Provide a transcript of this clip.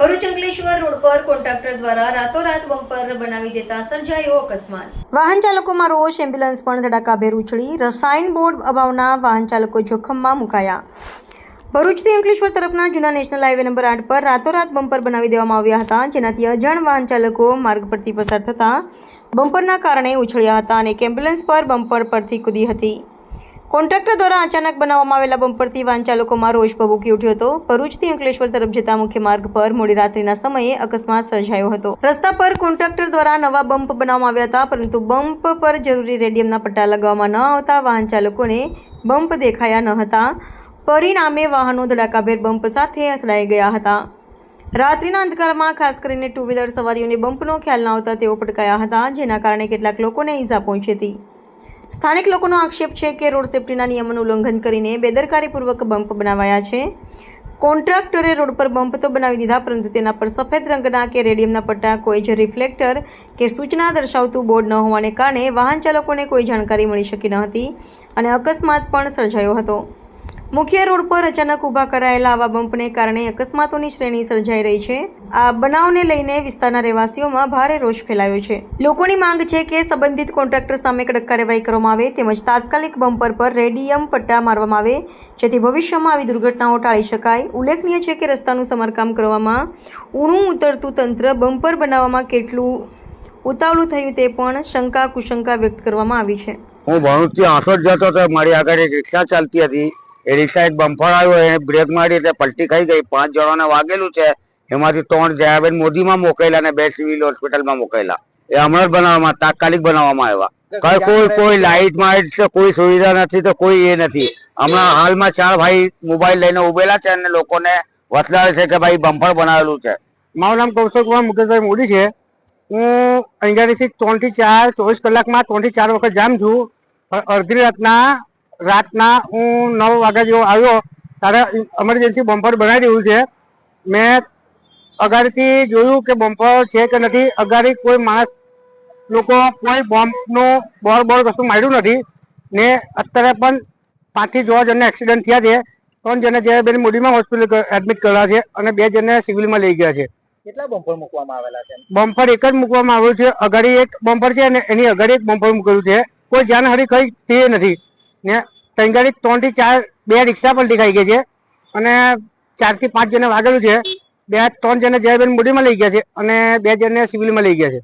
Bharuch Ankleshwar road પર contractor દ્વારા રાતોરાત બમ્પર બનાવી દેતા સર્જાયો અકસ્માત. વાહન રોષ, એમ્બ્યુલન્સ પણ ધડાકાભેર ઉછળી, રસાયણ બોર્ડ અભાવના વાહન જોખમમાં મુકાયા. ભરૂચથી અંકલેશ્વર તરફના જૂના નેશનલ હાઈવે નંબર આઠ પર રાતોરાત બમ્પર બનાવી દેવામાં આવ્યા હતા, જેનાથી અજાણ વાહન ચાલકો માર્ગ પરથી પસાર થતા બમ્પરના કારણે ઉછળ્યા હતા અને એક એમ્બ્યુલન્સ પર બમ્પર પરથી કૂદી હતી. કોન્ટ્રાક્ટર દ્વારા અચાનક બનાવવામાં આવેલા બમ્પરથી વાહન ચાલકોમાં રોષ ભભૂકી ઉઠ્યો હતો. ભરૂચથી અંકલેશ્વર તરફ જતા મુખ્ય માર્ગ પર મોડી રાત્રિના સમયે અકસ્માત સર્જાયો હતો. રસ્તા પર કોન્ટ્રાક્ટર દ્વારા નવા બમ્પ બનાવવામાં આવ્યા હતા, પરંતુ બમ્પ પર જરૂરી રેડિયમના પટ્ટા લગાવવામાં ન આવતા વાહન ચાલકોને બમ્પ દેખાયા ન હતા. પરિણામે વાહનો ધડાકાભેર બમ્પ સાથે અથડાઈ ગયા હતા. રાત્રિના અંધકારમાં ખાસ કરીને ટુ વ્હીલર સવારીઓને બમ્પનો ખ્યાલ ન આવતા તેઓ પટકાયા હતા, જેના કારણે કેટલાક લોકોને ઈજા પહોંચી હતી. સ્થાનિક લોકોનો આક્ષેપ છે કે રોડ સેફટીના નિયમોનું ઉલ્લંઘન કરીને બેદરકારીપૂર્વક બમ્પ બનાવાયા છે. કોન્ટ્રાક્ટરે રોડ પર બમ્પ તો બનાવી દીધા, પરંતુ તેના પર સફેદ રંગના કે રેડિયમના પટ્ટા, કોઈ જ રિફ્લેક્ટર કે સૂચના દર્શાવતું બોર્ડ ન હોવાને કારણે વાહન ચાલકોને કોઈ જાણકારી મળી શકી ન હતી અને અકસ્માત પણ સર્જાયો હતો. મુખ્ય રોડ પર અચાનક ઊભા કરાયેલા આવા બમ્પને કારણે અકસ્માતોની શ્રેણી સર્જાઈ રહી છે. આ બનાવને લઈને વિસ્તારના રહેવાસીઓમાં ભારે રોષ ફેલાયો છે. લોકોની માંગ છે કે સંબંધિત કોન્ટ્રાક્ટર સામે કડક કાર્યવાહી કરવામાં આવે તેમજ તાત્કાલિક બમ્પર પર રેડિયમ પટ્ટા મારવામાં આવે, જેથી ભવિષ્યમાં આવી દુર્ઘટનાઓ ટાળી શકાય. ઉલ્લેખનીય છે કે રસ્તાનું સમારકામ કરવામાં ઊણું ઉતરતું તંત્ર બમ્પર બનાવવામાં કેટલું ઉતાવળું થયું તે પણ શંકા કુશંકા વ્યક્ત કરવામાં આવી છે. હું ભણુતથી આંસોદ જતો હતો મારી આગળ એક રિક્ષા ચાલતી હતી. એ રિક્ષા એક બમ્પર આવ્યો, એને બ્રેક મારી એટલે પલટી ખાઈ ગઈ. પાંચ જણાને વાગેલું છે. એમાંથી ત્રણ જયાબેન મોદીમાં મોકલેલા અને બે સિવિલ હોસ્પિટલમાં મોકલેલા એ હમણાં બનાવવામાં તાત્કાલિક બનાવવામાં આવ્યા. કઈ કોઈ કોઈ લાઇટ માઇટ કોઈ સુવિધા નથી તો કોઈ એ નથી. હમણાં હાલમાં ચાર ભાઈ મોબાઈલ લઈને ઉભેલા છે અને લોકોને વસલાવે છે કે ભાઈ બમ્પર બનાવેલું છે. મારું નામ કૌશલ કુમાર મુકેશભાઈ મોદી છે. હું અહીંયાથી ત્રણથી ચાર ચોવીસ કલાકમાં ત્રણથી ચાર વખત જામ છું. અડધી રાતના રાતના હું નવ વાગ્યા જેવો આવ્યો. ત્યારે ઇમરજન્સી બમ્પર બનાવી દેવું છે. મેં અગાડીથી જોયું કે બમ્પર છે કે નથી અગાડી કોઈ માણસ લોકો કોઈ બોમ્બનું બોર બોર કશું માર્યું નથી. ને અત્યારે પણ પાંચથી છ જણને એક્સિડન્ટ થયા છે. ત્રણ જણને જે બેન મોડીમાં હોસ્પિટલ એડમિટ કરેલા છે અને બે જણને સિવિલમાં લઈ ગયા છે. કેટલા બમ્પર મૂકવામાં આવેલા છે? બમ્પર એક જ મૂકવામાં આવ્યું છે. અગાડી એક બમ્પર છે અને એની અગાડી એક બમ્પર મૂકેલું છે. કોઈ જાનહારી કઈ થઈ નથી. ને ત્રણ ગાડી ત્રણથી ચાર બે રિક્ષા પણ દેખાઈ ગઈ છે અને ચારથી પાંચ જણે વાગેલું છે. બે ત્રણ જણને જયાબેન મોડીમાં લઈ ગયા છે અને બે જણને સિવિલમાં લઈ ગયા છે.